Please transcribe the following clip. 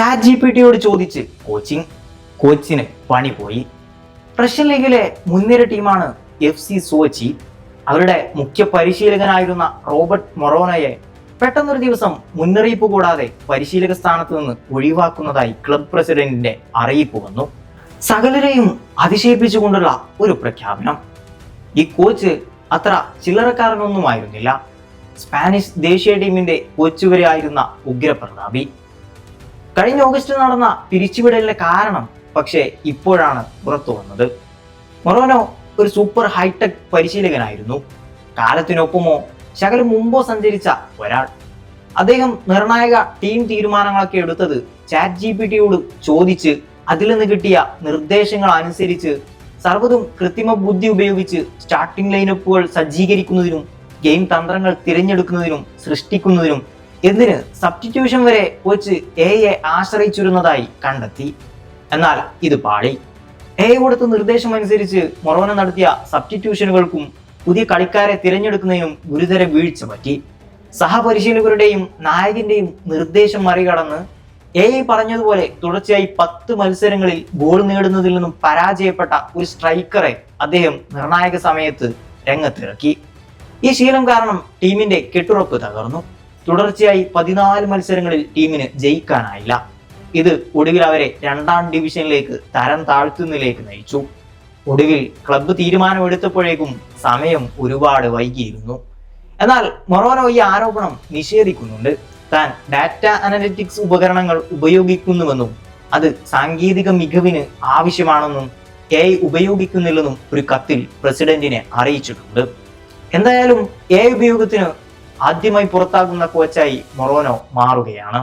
Chat G P ടിയോട് ചോദിച്ച് coaching കോച്ചിന് പണി പോയി. റഷ്യൻ ലീഗിലെ മുൻനിര ടീമാണ് എഫ് സി സോച്ചി അവരുടെ മുഖ്യ പരിശീലകനായിരുന്ന റോബർട്ട് മൊറോനയെ പെട്ടെന്നൊരു ദിവസം മുന്നറിയിപ്പ് കൂടാതെ പരിശീലക സ്ഥാനത്ത് നിന്ന് ഒഴിവാക്കുന്നതായി ക്ലബ് പ്രസിഡന്റിന്റെ അറിയിപ്പ് വന്നു. സകലരെയും അതിശയിപ്പിച്ചുകൊണ്ടുള്ള ഒരു പ്രഖ്യാപനം. ഈ കോച്ച് അത്ര ചില്ലറക്കാരനൊന്നുമായിരുന്നില്ല. സ്പാനിഷ് ദേശീയ ടീമിന്റെ കോച്ച് വരെ ആയിരുന്ന ഉഗ്രപ്രതാപി. കഴിഞ്ഞ ഓഗസ്റ്റ് നടന്ന പിരിച്ചുവിടലിന്റെ കാരണം പക്ഷേ ഇപ്പോഴാണ് പുറത്തു വന്നത്. മൊറോനോ ഒരു സൂപ്പർ ഹൈടെക് പരിശീലകനായിരുന്നു. കാലത്തിനൊപ്പമോ ശകലം മുമ്പോ സഞ്ചരിച്ച ഒരാൾ. അദ്ദേഹം നിർണായക ടീം തീരുമാനങ്ങളൊക്കെ എടുത്തത് ചാറ്റ് ജി പി ടിയോട് ചോദിച്ച് അതിൽ നിന്ന് കിട്ടിയ നിർദ്ദേശങ്ങൾ അനുസരിച്ച് സർവതും കൃത്രിമ ബുദ്ധി ഉപയോഗിച്ച് സ്റ്റാർട്ടിംഗ് ലൈനപ്പുകൾ സജ്ജീകരിക്കുന്നതിനും ഗെയിം തന്ത്രങ്ങൾ തിരഞ്ഞെടുക്കുന്നതിനും സൃഷ്ടിക്കുന്നതിനും എന്തിന് സബ്സ്റ്റിറ്റ്യൂഷൻ വരെ കോച്ച് എയെ ആശ്രയിച്ചിരുന്നതായി കണ്ടെത്തി. എന്നാൽ ഇത് പാളി. എ കൊടുത്ത നിർദ്ദേശം അനുസരിച്ച് മൊറോന നടത്തിയ സബ്സ്റ്റിറ്റ്യൂഷനുകൾക്കും പുതിയ കളിക്കാരെ തിരഞ്ഞെടുക്കുന്നതിനും ഗുരുതര വീഴ്ച പറ്റി. സഹപരിശീലകരുടെയും നായകന്റെയും നിർദ്ദേശം മറികടന്ന് എ പറഞ്ഞതുപോലെ തുടർച്ചയായി പത്ത് മത്സരങ്ങളിൽ ഗോൾ നേടുന്നതിൽ നിന്നും പരാജയപ്പെട്ട ഒരു സ്ട്രൈക്കറെ അദ്ദേഹം നിർണായക സമയത്ത് രംഗത്തിറക്കി. ഈ ശീലം കാരണം ടീമിന്റെ കെട്ടുറപ്പ് തകർന്നു. തുടർച്ചയായി പതിനാല് മത്സരങ്ങളിൽ ടീമിന് ജയിക്കാനായില്ല. ഇത് ഒടുവിൽ അവരെ രണ്ടാം ഡിവിഷനിലേക്ക് തരം താഴ്ത്തുന്നതിലേക്ക് നയിച്ചു. ഒടുവിൽ ക്ലബ്ബ് തീരുമാനമെടുത്തപ്പോഴേക്കും സമയം ഒരുപാട് വൈകിയിരുന്നു. എന്നാൽ മൊറോനോ ഈ ആരോപണം നിഷേധിക്കുന്നുണ്ട്. താൻ ഡാറ്റ അനലറ്റിക്സ് ഉപകരണങ്ങൾ ഉപയോഗിക്കുന്നുവെന്നും അത് സാങ്കേതിക മികവിന് ആവശ്യമാണെന്നും എ ഐ ഉപയോഗിക്കുന്നില്ലെന്നും ഒരു കത്തിൽ പ്രസിഡന്റിനെ അറിയിച്ചിട്ടുണ്ട്. എന്തായാലും എ ഉപയോഗത്തിന് ആദ്യമായി പുറത്താകുന്ന കോച്ചായി മൊറോനോ മാറുകയാണ്.